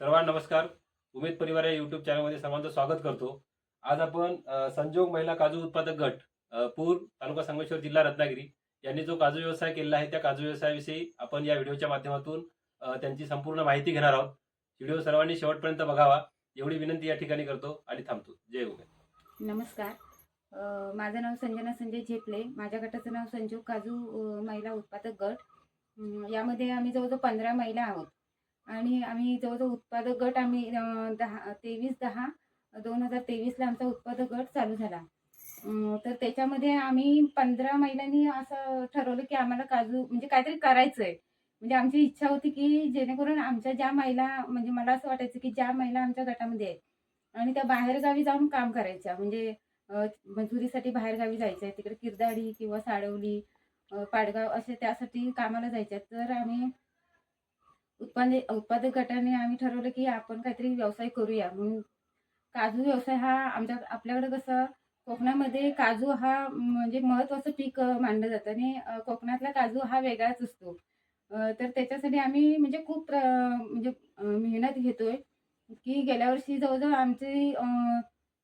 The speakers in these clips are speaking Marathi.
सर्वांना नमस्कार. उमेद परिवार या युट्यूब चॅनलमध्ये सर्वांचं स्वागत करतो. आज आपण संजोग महिला काजू उत्पादक गट पूर तालुका संगमेश्वर जिल्हा रत्नागिरी यांनी जो काजू व्यवसाय केलेला आहे त्या काजू व्यवसायाविषयी आपण या व्हिडिओच्या माध्यमातून त्यांची संपूर्ण माहिती घेणार आहोत. व्हिडिओ सर्वांनी शेवटपर्यंत बघावा. एवढी विनंती या ठिकाणी करतो आणि थांबतो. जय उमेद. नमस्कार. माझं नाव संजना संजय झेपले. माझ्या गटाचं नाव संजोग काजू महिला उत्पादक गट. यामध्ये आम्ही जवळजवळ पंधरा महिला आहोत. आणि आम्ही जवळजवळ उत्पादक गट आम्ही दहा तेवीस दहा दोन हजार तेवीसला आमचा उत्पादक गट चालू झाला. तर त्याच्यामध्ये आम्ही पंधरा महिलांनी असं ठरवलं की आम्हाला काजू म्हणजे काहीतरी करायचं आहे म्हणजे आमची इच्छा होती की जेणेकरून आमच्या ज्या महिला म्हणजे मला असं वाटायचं की ज्या महिला आमच्या गटामध्ये आहेत आणि त्या बाहेरगावी जाऊन काम करायच्या. म्हणजे मजुरीसाठी बाहेरगावी जायचं आहे तिकडे किरदाडी किंवा साडवली पाडगाव असे त्यासाठी कामाला जायच्या. तर आम्ही उत्पादक उत्पादक गटाने आम्ही ठरवलं की आपण काहीतरी व्यवसाय करूया. म्हणून काजू व्यवसाय हा आमच्या आपल्याकडे कसं कोकणामध्ये काजू हा म्हणजे महत्त्वाचं पीक मानलं जातं. आणि कोकणातला काजू हा वेगळाच असतो. तर त्याच्यासाठी आम्ही म्हणजे खूप प्र म्हणजे मेहनत घेतोय की गेल्या वर्षी जवळजवळ आमची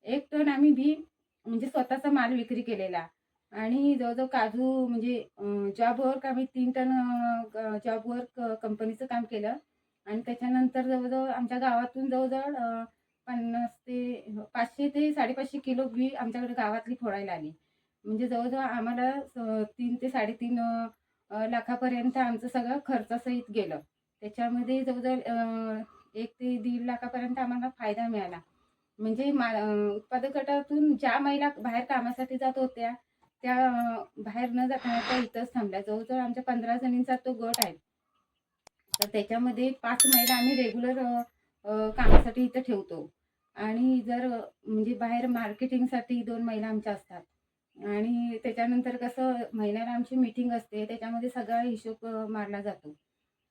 एक टन आम्ही बी म्हणजे स्वतःचा माल विक्री केलेला. आणि जवळजवळ काजू म्हणजे जॉब वर्क आम्ही तीन टन जॉब वर्क कंपनीचं काम केलं. आणि त्याच्यानंतर जवळजवळ आमच्या गावातून जवळजवळ पन्नास ते पाचशे ते साडेपाचशे किलो बी आमच्याकडे गावातली फोडायला आली. म्हणजे जवळजवळ आम्हाला स- तीन ते साडेतीन लाखापर्यंत आमचं सगळं खर्चासहित गेलं. त्याच्यामध्ये जवळजवळ एक ते दीड लाखापर्यंत आम्हाला फायदा मिळाला. म्हणजे मा उत्पादक गटातून ज्या महिला बाहेर कामासाठी जात होत्या त्या बाहेर न जाताना त्या इथंच थांबल्या. जवळजवळ आमच्या पंधरा जणींचा तो गट आहे. तर त्याच्यामध्ये पाच महिला आम्ही रेग्युलर कामासाठी इथं ठेवतो. आणि जर म्हणजे बाहेर मार्केटिंगसाठी दोन महिला आमच्या असतात. आणि त्याच्यानंतर कसं महिन्याला आमची मीटिंग असते. त्याच्यामध्ये सगळा हिशोब मारला जातो.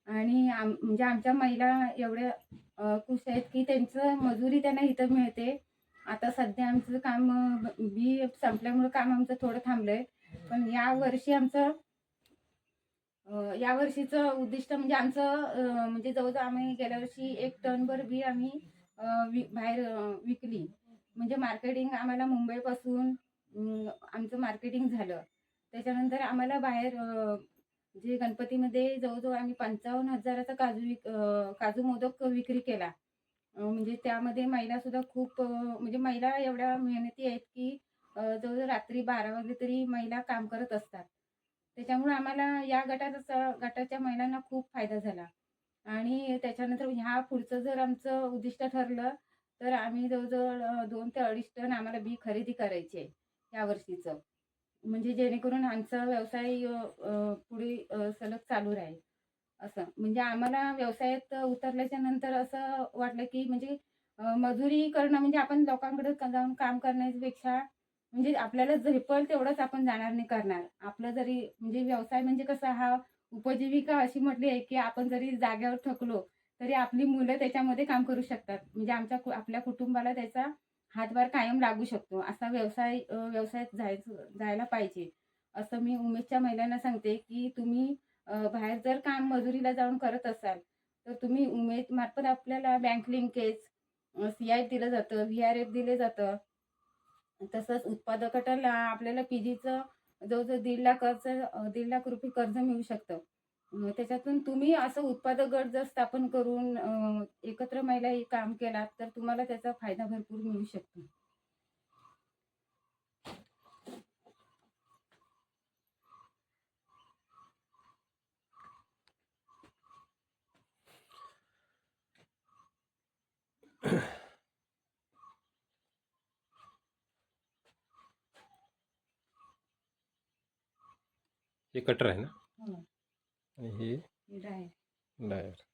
आणि आम म्हणजे आमच्या महिला एवढ्या खुश आहेत की त्यांचं मजुरी त्यांना इथं मिळते. आता सध्या आमचं काम बी संपल्यामुळं काम आमचं थोडं थांबलंय. पण या वर्षी आमचं या वर्षीचं उद्दिष्ट म्हणजे आमचं म्हणजे जवळजवळ आम्ही गेल्या वर्षी एक टनभर बी आम्ही वि बाहेर विकली. म्हणजे मार्केटिंग आम्हाला मुंबईपासून आमचं मार्केटिंग झालं. त्याच्यानंतर आम्हाला बाहेर जे गणपतीमध्ये जवळजवळ आम्ही पंचावन्न हजाराचा काजू विक काजू मोदक विक्री केला. म्हणजे त्यामध्ये महिलासुद्धा खूप म्हणजे महिला एवढ्या मेहनती आहेत की जवळजवळ रात्री बारा वाजले तरी महिला काम करत असतात. त्याच्यामुळे आम्हाला या गटाचा गटाच्या महिलांना खूप फायदा झाला. आणि त्याच्यानंतर ह्या पुढचं जर आमचं उद्दिष्ट ठरलं तर आम्ही जवळजवळ दोन ते अडीच टन आम्हाला बी खरेदी करायची आहे या वर्षीचं. म्हणजे जेणेकरून आमचा व्यवसाय पुढे सलग चालू राहील. असं. म्हणजे आम्हाला व्यवसायात उतरल्याच्या नंतर असं वाटलं की म्हणजे मजुरी करणं म्हणजे आपण लोकांकडे जाऊन काम करण्यापेक्षा म्हणजे आपल्याला झेपल तेवढंच आपण जाणार नाही करणार. आपलं जरी म्हणजे व्यवसाय म्हणजे कसा हा उपजीविका अशी म्हटली आहे की आपण जरी जाग्यावर थकलो तरी आपली मुलं त्याच्यामध्ये काम करू शकतात. म्हणजे आमच्या कु- आपल्या कुटुंबाला त्याचा हातभार कायम लागू शकतो. असा व्यवसाय व्यवसायात जायचं जायला पाहिजे. असं मी उमेशच्या महिलांना सांगते की तुम्ही बाहेर जर काम मजुरीला जाऊन करत असाल तर तुम्ही उमेद मार्फत आपल्याला बँक लिंकेज सी आय दिलं जातं व्ही आर एफ दिलं जातं. तसंच उत्पादकाला आपल्याला पी जीचं जवळजवळ दीड लाख कर्ज दीड लाख रुपये कर्ज मिळू शकतं. त्याच्यातून तुम्ही असं उत्पादक गट जर स्थापन करून एकत्र महिला काम केलात तर तुम्हाला त्याचा फायदा भरपूर मिळू शकतो. हे कटर है ना? ये आणि हे। हे। डायर